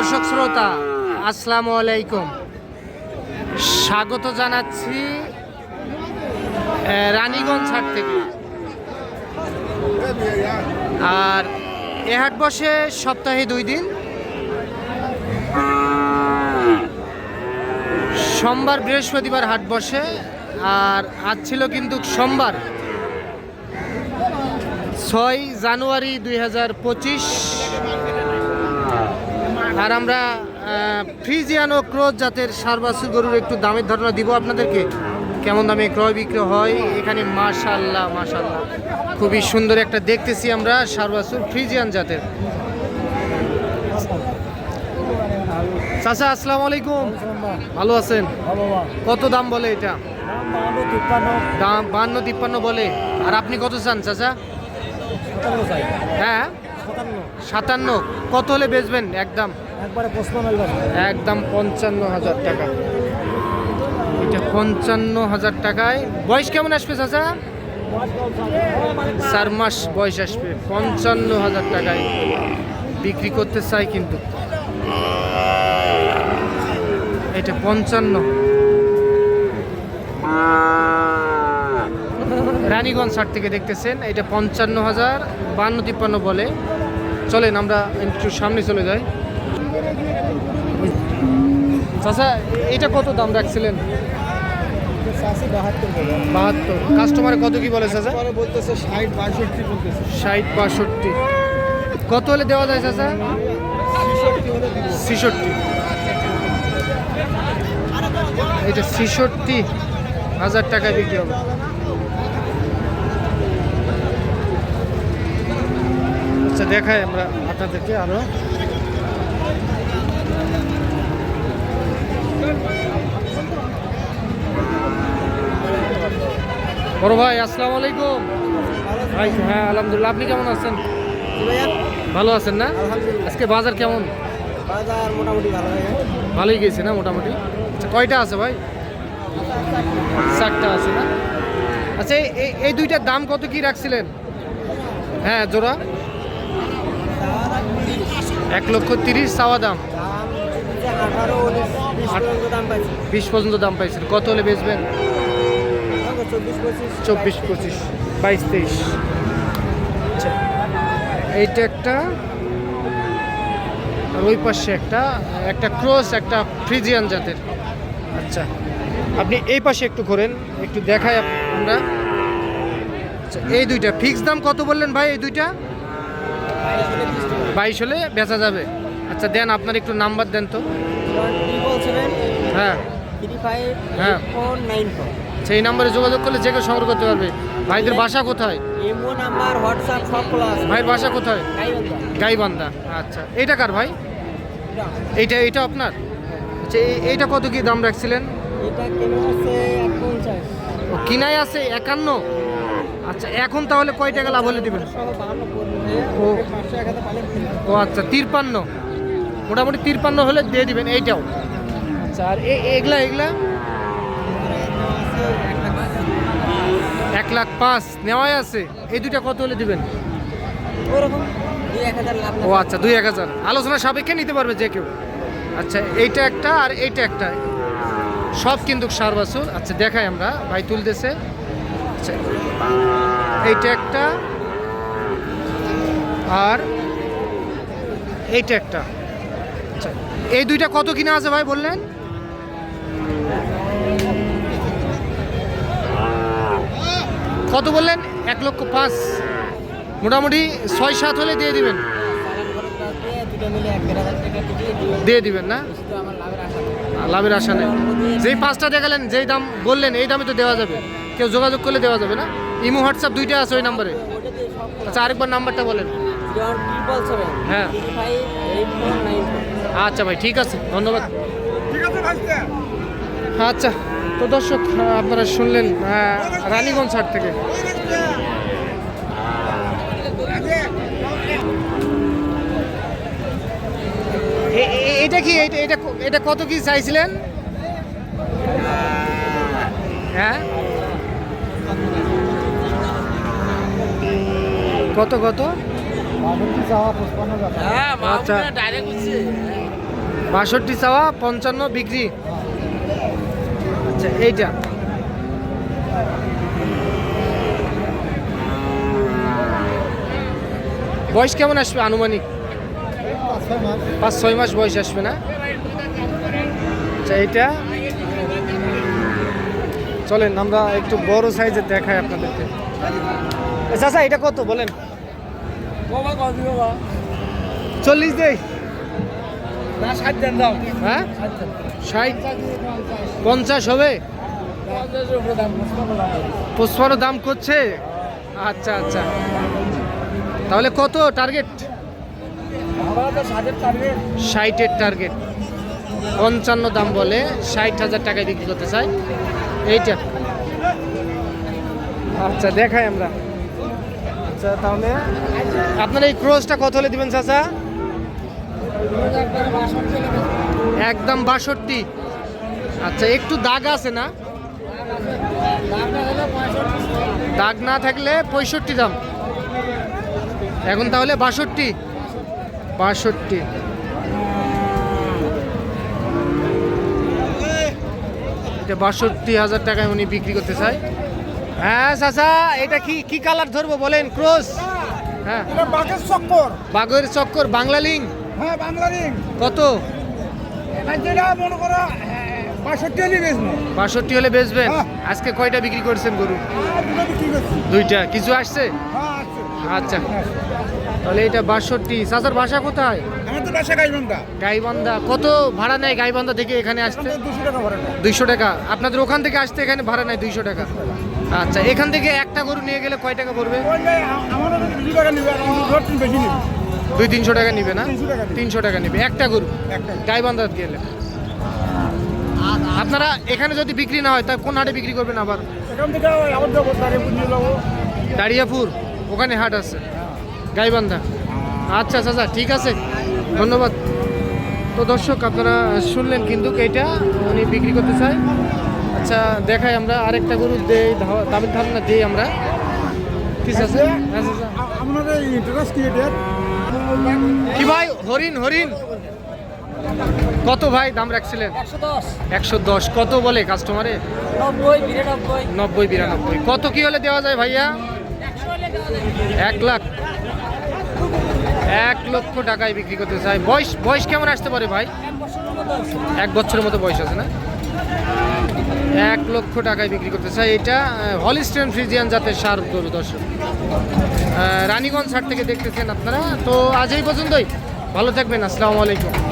দর্শক শ্রোতা, আসসালামু আলাইকুম। স্বাগত জানাচ্ছি রানীগঞ্জ হাট থেকে। আর এ হাট বসে সপ্তাহে দুই দিন। সোমবার বৃহস্পতিবার হাট বসে, আর আজ ছিল কিন্তু সোমবার, ছয় জানুয়ারি দুই হাজার পঁচিশ। আর আমরা ফ্রিজিয়ান ও ক্রোজ জাতের সারবাসু গরুর একটু দামের ধারণা দিব আপনাদেরকে। কেমন দামে ক্রয় বিক্রয় হয় এখানে মাশাল্লাহ মাশাল্লাহ খুবই সুন্দর একটা দেখতেছি আমরা সারবাসুর ফ্রিজিয়ান জাতের। চাচা আসসালামু আলাইকুম। ভালো আছেন? কত দাম বলে এটা? দাম বান্ন তিপ্পান্ন বলে। আর আপনি কত চান চাচা? হ্যাঁ? সাতান্ন। কত হলে বেচবেন একদম? একদম পঞ্চান্ন হাজার টাকা। এটা পঞ্চান্ন হাজার টাকায়। বয়স কেমন আসবে চাচা? চার মাস বয়স আসবে। পঞ্চান্ন হাজার টাকায়। বিক্রি করতে চাই কিন্তু। এটা পঞ্চান্ন। রানীগঞ্জ হাট থেকে দেখতেছেন। এটা পঞ্চান্ন হাজার, বান্ন তিপ্পান্ন বলে। চলেন আমরা একটু সামনে চলে যাই। চাচা, এটা কত দাম রাখছিলেন? বাহাত্তর। কাস্টমারে কত কি বলে, চাচা? বলতেছে ষাট বাষট্টি বলতেছে ষাট, বাষট্টি। কত হলে দেওয়া যায়, চাচা? ছেষট্টি। এটা ছিষট্টি হাজার টাকায় বিক্রি হবে। আচ্ছা দেখাই আমরা আপনাদেরকে আরও। বড় ভাই আসসালামু আলাইকুম। ভাই হ্যাঁ আলহামদুলিল্লাহ আপনি কেমন আছেন? ভালো আছেন না? আজকে বাজার কেমন? বাজার মোটামুটি ভালো ভালোই গেছে না মোটামুটি? আচ্ছা কয়টা আছে ভাই? চারটা আছে না? আচ্ছা এই- এই দুইটার দাম কত কি রাখছিলেন? হ্যাঁ জোড়া? এক লক্ষ তিরিশ চাওয়া দাম। বিশ পর্যন্ত দাম পাইছেন। কত হলে বেচবেন? চব্বিশ পঁচিশ বাইশ তেইশ। আচ্ছা। এইটা একটা আর ওই পাশে একটা একটা ক্রস একটা ফ্রিজিয়ান জাতের। আচ্ছা। আপনি এই পাশে একটু করেন একটু দেখাই আপ- আমরা আচ্ছা এই দুইটা। ফিক্স দাম কত বললেন ভাই এই দুইটা? বাইশ হলে বেচা যাবে। আচ্ছা দেন আপনার একটু নাম্বার দেন তো। হ্যাঁ। হ্যাঁ। সেই নাম্বারে যোগাযোগ করলে যে কেউ সংগ্রহ করতে পারবে। ভাইদের বাসা কোথায়? ইমো নাম্বার হোয়াটসঅ্যাপ সব খোলা আছে। ভাইয়ের বাসা কোথায়? গাইবান্ধা। আচ্ছা এইটা কার ভাই? এটা এইটা এইটা আপনার? আচ্ছা এই- এইটা কত কি দাম রাখছিলেন? এটা কেন আছে ও কিনাই আছে একান্ন? আচ্ছা এখন তাহলে কয় টাকা লাভ হলে দিবেন? ও। ও আচ্ছা তিরপান্ন। মোটামুটি তিরপান্ন হলে দিয়ে দিবেন এইটাও। আচ্ছা আর এগুলা এগুলা? এক লাখ পাঁচ নেওয়াই আছে। এই দুইটা কত হলে দিবেন? ও আচ্ছা দুই এক হাজার। আলোচনা সাপেক্ষে নিতে পারবে যে কেউ। আচ্ছা এইটা একটা আর এইটা একটা। সব কিন্তু সার বাছুর। আচ্ছা দেখাই আমরা। ভাই তুলতেছে। আচ্ছা এইটা একটা আর এইটা একটা। আচ্ছা এই দুইটা কত কিনা আছে ভাই বললেন? কত বললেন? এক লক্ষ পাঁচ। মোটামুটি ছয় সাত হলে দিয়ে দিবেন। দিয়ে দিবেন না? লাভের আশা নেই। যেই পাঁচটা দেখালেন, যেই দাম বললেন, এই দামে তো দেওয়া যাবে। কেউ যোগাযোগ করলে দেওয়া যাবে না? ইমো হোয়াটসঅ্যাপ দুইটা আছে ওই নাম্বারে। আচ্ছা আরেকবার নাম্বারটা বলেন। হ্যাঁ। আচ্ছা ভাই, ঠিক আছে। ধন্যবাদ। আচ্ছা তো দর্শক আপনারা শুনলেন রানীগঞ্জ হাট থেকে। এটা কি? এটা এটা কত কি চাইছিলেন? হ্যাঁ? কত কত? হ্যাঁ আচ্ছা। বাষট্টি চাওয়া পঞ্চান্ন বিক্রি। আচ্ছা এইটা। বয়স কেমন আসবে আনুমানিক? পাঁচ ছয় মাস বয়স আসবে না? আচ্ছা এইটা। চলেন আমরা একটু বড় সাইজের দেখাই আপনাদেরকে। চাচা এটা কত বলেন? বাবা কত বাবা। চল্লিশ দাও হ্যাঁ? ষাট পঞ্চাশ হবে? পঞ্চাশের দাম করছে আচ্ছা আচ্ছা। তাহলে কত টার্গেট ষাটের টার্গেট ষাটের টার্গেট পঞ্চান্ন দাম বলে ষাট হাজার টাকায় বিক্রি করতে চাই এইটা। আচ্ছা দেখাই আমরা। আচ্ছা তাহলে আপনার এই ক্রোজটা কত হলে দিবেন চাচা? একদম বাষট্টি। আচ্ছা একটু দাগ আছে না? দাগ না থাকলে পঁয়ষট্টি দাম। এখন তাহলে বাষট্টি। বাষট্টি। এটা বাষট্টি হাজার টাকায় উনি বিক্রি করতে চায়। হ্যাঁ চাচা এটা কি কি কালার ধরবো বলেন? ক্রস হ্যাঁ। বাঘের চক্কর। বাগের চক্কর বাংলা লিঙ্ক হ্যাঁ বাংলা রিং কত যেটা মনে করো বাষট্টি হলে বেচবো। বাষট্টি হলে বেচবেন? হ্যাঁ। আজকে কয়টা বিক্রি করছেন গরু? করছি। দুইটা। কিছু আসছে? হ্যাঁ আচ্ছা। তাহলে এটা বাষট্টি। চাচার বাসা কোথায়? আমাদের বাসা গাইবান্ধা। গাইবান্ধা। কত ভাড়া নেয় গাইবান্ধা থেকে এখানে আসতে? দুশো টাকা ভাড়া দুইশো টাকা। আপনাদের ওখান থেকে আসতে এখানে ভাড়া নেয় দুইশো টাকা। আচ্ছা এখান থেকে একটা গরু নিয়ে গেলে কয় টাকা পড়বে? দুই তিনশো টাকা নিবে না? 300 টাকা নিবে। তিনশো টাকা নিবে। একটা গরু? একটা। গাইবান্ধা গেলে। আপনারা এখানে যদি বিক্রি না হয় তা কোন হাটে বিক্রি করবেন আবার? দাঁড়িয়াপুর ওখানে হাট আছে। গাইবান্ধা আচ্ছা আচ্ছা আচ্ছা ঠিক আছে। ধন্যবাদ। তো দর্শক আপনারা শুনলেন কিন্তু এইটা উনি বিক্রি করতে চায়। আচ্ছা দেখাই আমরা আরেকটা গরু দেই দামের ধারণা দিই আমরা। ঠিক আছে? চাচা। আপনাদের ইন্টারেস্ট কি এটা কি ভাই? হরিণ হরিণ। কত ভাই দাম রাখছিলেন? একশো দশ। কত বলে কাস্টমারে নব্বই বিরানব্বই। কত কি হলে দেওয়া যায় ভাইয়া? এক লাখ। এক লক্ষ টাকায় বিক্রি করতে চাই। বয়স বয়স কেমন আসতে পারে ভাই? এক বছরের মতো বয়স। আছে না? এক লক্ষ টাকায় বিক্রি করতে চাই। এটা হলিস্টেন ফ্রিজিয়ান জাতের সার গরু দর্শক। রানীগঞ্জ হাট থেকে দেখতেছেন আপনারা। তো আজ এই পর্যন্তই। ভালো থাকবেন। আসসালামু আলাইকুম।